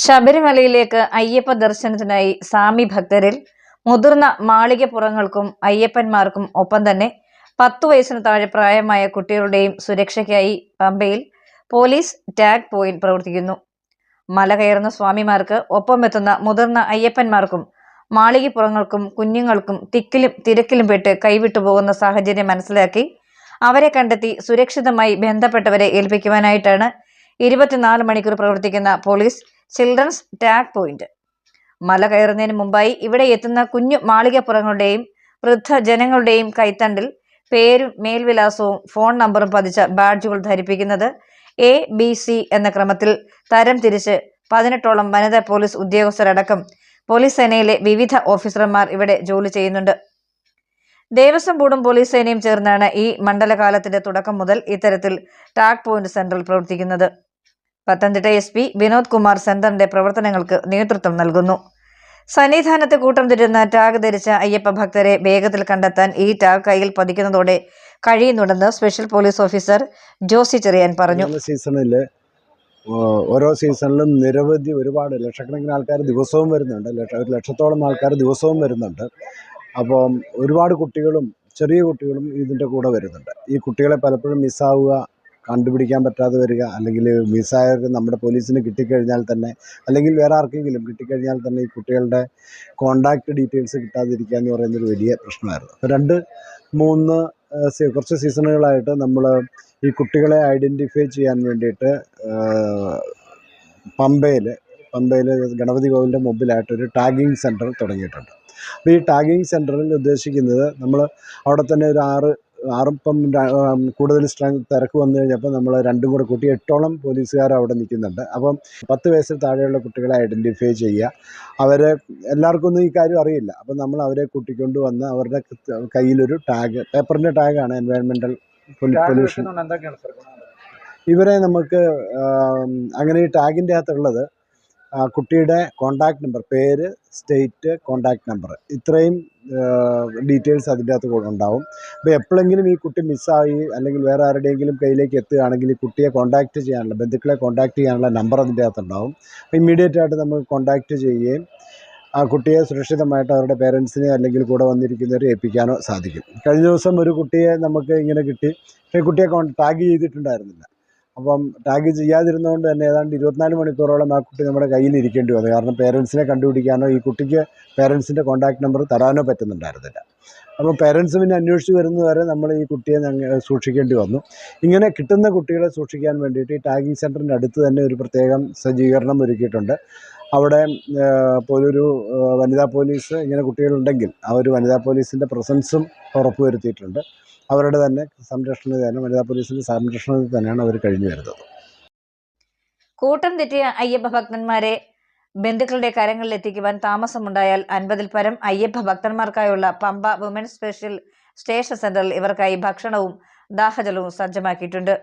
ശബരിമലയിലേക്ക് അയ്യപ്പ ദർശനത്തിനായി സ്വാമി ഭക്തരിൽ മുതിർന്ന മാളികപ്പുറങ്ങൾക്കും അയ്യപ്പന്മാർക്കും ഒപ്പം തന്നെ പത്തു വയസ്സിന് താഴെ പ്രായമായ കുട്ടികളുടെയും സുരക്ഷയ്ക്കായി പമ്പയിൽ പോലീസ് ടാഗ് പോയിന്റ് പ്രവർത്തിക്കുന്നു. മല കയറുന്ന സ്വാമിമാർക്ക് ഒപ്പമെത്തുന്ന മുതിർന്ന അയ്യപ്പന്മാർക്കും മാളികപ്പുറങ്ങൾക്കും കുഞ്ഞുങ്ങൾക്കും തിക്കിലും തിരക്കിലും പെട്ട് കൈവിട്ടു പോകുന്ന സാഹചര്യം മനസ്സിലാക്കി അവരെ കണ്ടെത്തി സുരക്ഷിതമായി ബന്ധപ്പെട്ടവരെ ഏൽപ്പിക്കുവാനായിട്ടാണ് ഇരുപത്തിനാല് മണിക്കൂർ പ്രവർത്തിക്കുന്ന പോലീസ് ചിൽഡ്രൻസ് ടാഗ് പോയിന്റ്. മല കയറുന്നതിന് മുമ്പായി ഇവിടെ എത്തുന്ന കുഞ്ഞു മാളികപ്പുറങ്ങളുടെയും വൃദ്ധജനങ്ങളുടെയും കൈത്തണ്ടിൽ പേരും മേൽവിലാസവും ഫോൺ നമ്പറും പതിച്ച ബാഡ്ജുകൾ ധരിപ്പിക്കുന്നത് എ ബി സി എന്ന ക്രമത്തിൽ തരം തിരിച്ച് പതിനെട്ടോളം വനിതാ പോലീസ് ഉദ്യോഗസ്ഥരടക്കം പോലീസ് സേനയിലെ വിവിധ ഓഫീസർമാർ ഇവിടെ ജോലി ചെയ്യുന്നുണ്ട്. ദേവസ്വം ബോർഡും പോലീസ് സേനയും ചേർന്നാണ് ഈ മണ്ഡലകാലത്തിന്റെ തുടക്കം മുതൽ ഇത്തരത്തിൽ ടാഗ് പോയിന്റ് സെൻട്രൽ പ്രവർത്തിക്കുന്നത്. പത്തനംതിട്ട എസ് പി വിനോദ് കുമാർ സെന്ററിന്റെ പ്രവർത്തനങ്ങൾക്ക് നേതൃത്വം നൽകുന്നു. സന്നിധാനത്ത് കൂട്ടം തിരുന്ന ടാഗ് ധരിച്ച അയ്യപ്പ ഭക്തരെ വേഗത്തിൽ കണ്ടെത്താൻ ഈ ടാഗ് കയ്യിൽ പതിക്കുന്നതോടെ കഴിയുന്നുണ്ടെന്ന് special police officer Josy Cherian പറഞ്ഞു. ഈ സീസണിൽ ഓരോ സീസണിലും നിരവധി ഒരുപാട് ലക്ഷക്കണക്കിന് ആൾക്കാർ ദിവസവും വരുന്നുണ്ട്. ഒരു ലക്ഷത്തോളം ആൾക്കാർ ദിവസവും വരുന്നുണ്ട്. അപ്പം ഒരുപാട് കുട്ടികളും ചെറിയ കുട്ടികളും ഇതിന്റെ കൂടെ വരുന്നുണ്ട്. ഈ കുട്ടികളെ പലപ്പോഴും മിസ്സാവുക കണ്ടുപിടിക്കാൻ പറ്റാതെ വരിക അല്ലെങ്കിൽ മിസ്സായവർക്ക് നമ്മുടെ പോലീസിന് കിട്ടിക്കഴിഞ്ഞാൽ തന്നെ അല്ലെങ്കിൽ വേറെ ആർക്കെങ്കിലും കിട്ടിക്കഴിഞ്ഞാൽ തന്നെ ഈ കുട്ടികളുടെ കോണ്ടാക്ട് ഡീറ്റെയിൽസ് കിട്ടാതിരിക്കുക എന്ന് പറയുന്നൊരു വലിയ പ്രശ്നമായിരുന്നു. അപ്പോൾ രണ്ട് മൂന്ന് കുറച്ച് സീസണുകളായിട്ട് നമ്മൾ ഈ കുട്ടികളെ ഐഡന്റിഫൈ ചെയ്യാൻ വേണ്ടിയിട്ട് പമ്പയിൽ പമ്പയിൽ ഗണപതി കോവിലിന്റെ മുമ്പിലായിട്ടൊരു ടാഗിങ് സെന്റർ തുടങ്ങിയിട്ടുണ്ട്. അപ്പോൾ ഈ ടാഗിങ് സെന്ററിൽ ഉദ്ദേശിക്കുന്നത് നമ്മൾ അവിടെ തന്നെ ഒരു ആറ് ആറിപ്പം കൂടുതൽ സ്ട്രെങ്ത് തിരക്ക് വന്നു കഴിഞ്ഞപ്പോൾ നമ്മൾ രണ്ടും കൂടെ കൂട്ടി എട്ടോളം പോലീസുകാർ അവിടെ നിൽക്കുന്നുണ്ട്. അപ്പം പത്ത് വയസ്സിൽ താഴെയുള്ള കുട്ടികളെ ഐഡന്റിഫൈ ചെയ്യുക. അവരെ എല്ലാവർക്കും ഒന്നും ഈ കാര്യം അറിയില്ല. അപ്പം നമ്മൾ അവരെ കൂട്ടിക്കൊണ്ട് വന്ന് അവരുടെ കയ്യിലൊരു ടാഗ് പേപ്പറിന്റെ ടാഗാണ് എൻവയൺമെന്റൽ പൊല്യൂഷൻ ഇവരെ നമുക്ക് അങ്ങനെ ഈ ടാഗിന്റെ അകത്തുള്ളത് കുട്ടിയുടെ കോണ്ടാക്ട് നമ്പർ പേര് സ്റ്റേറ്റ് കോണ്ടാക്ട് നമ്പർ ഇത്രയും ഡീറ്റെയിൽസ് അതിന്റെ അകത്ത് ഉണ്ടാവും. അപ്പോൾ എപ്പോഴെങ്കിലും ഈ കുട്ടി മിസ്സായി അല്ലെങ്കിൽ വേറെ ആരുടെയെങ്കിലും കയ്യിലേക്ക് എത്തുകയാണെങ്കിൽ ഈ കുട്ടിയെ കോണ്ടാക്ട് ചെയ്യാനുള്ള ബന്ധുക്കളെ കോണ്ടാക്ട് ചെയ്യാനുള്ള നമ്പർ അതിന്റെ അകത്തുണ്ടാവും അപ്പോൾ ഇമ്മീഡിയറ്റ് ആയിട്ട് നമ്മൾ കോണ്ടാക്ട് ചെയ്യുകയും ആ കുട്ടിയെ സുരക്ഷിതമായിട്ട് അവരുടെ പേരൻസിനെ അല്ലെങ്കിൽ കൂടെ വന്നിരിക്കുന്നവരെ ഏൽപ്പിക്കാനോ സാധിക്കും. കഴിഞ്ഞ ദിവസം ഒരു കുട്ടിയെ നമുക്ക് ഇങ്ങനെ കിട്ടി. കുട്ടിയെ ടാഗ് ചെയ്തിട്ടുണ്ടായിരുന്നില്ല. അപ്പം ടാഗ് ചെയ്യാതിരുന്നതുകൊണ്ട് തന്നെ ഏതാണ്ട് ഇരുപത്തിനാല് മണിക്കൂറോളം ആ കുട്ടി നമ്മുടെ കയ്യിൽ ഇരിക്കേണ്ടി വന്നു. കാരണം പേരൻസിനെ കണ്ടുപിടിക്കാനോ ഈ കുട്ടിക്ക് പേരൻസിന്റെ കോൺടാക്ട് നമ്പർ തരാനോ പറ്റുന്നുണ്ടായിരുന്നില്ല. അപ്പോൾ പേരൻസ് പിന്നെ അന്വേഷിച്ച് വരുന്നതുവരെ നമ്മൾ ഈ കുട്ടിയെ സൂക്ഷിക്കേണ്ടി വന്നു. ഇങ്ങനെ കിട്ടുന്ന കുട്ടികളെ സൂക്ഷിക്കാൻ വേണ്ടിയിട്ട് ഈ ടാഗിങ് സെന്ററിന്റെ അടുത്ത് തന്നെ ഒരു പ്രത്യേകം സജ്ജീകരണം ഒരുക്കിയിട്ടുണ്ട്. അവിടെ പോലൊരു വനിതാ പോലീസ് ഇങ്ങനെ കുട്ടികളുണ്ടെങ്കിൽ ആ ഒരു വനിതാ പോലീസിന്റെ പ്രസൻസും ഉറപ്പ് വരുത്തിയിട്ടുണ്ട് അവരുടെ തന്നെ സംരക്ഷണത്തിൽ തന്നെ വനിതാ പോലീസിന്റെ സംരക്ഷണത്തിൽ തന്നെയാണ് അവർ കഴിഞ്ഞു വരുന്നത്. കൂട്ടം തെറ്റിയ അയ്യപ്പ ഭക്തന്മാരെ ബന്ധുക്കളുടെ കരങ്ങളിൽ എത്തിക്കുവാൻ താമസമുണ്ടായാൽ അൻപതിൽ പരം അയ്യപ്പ ഭക്തന്മാർക്കായുള്ള പമ്പ വുമൻസ് സ്പെഷ്യൽ സ്റ്റേഷൻ സെന്ററിൽ ഇവർക്കായി ഭക്ഷണവും ദാഹജലവും സജ്ജമാക്കിയിട്ടുണ്ട്.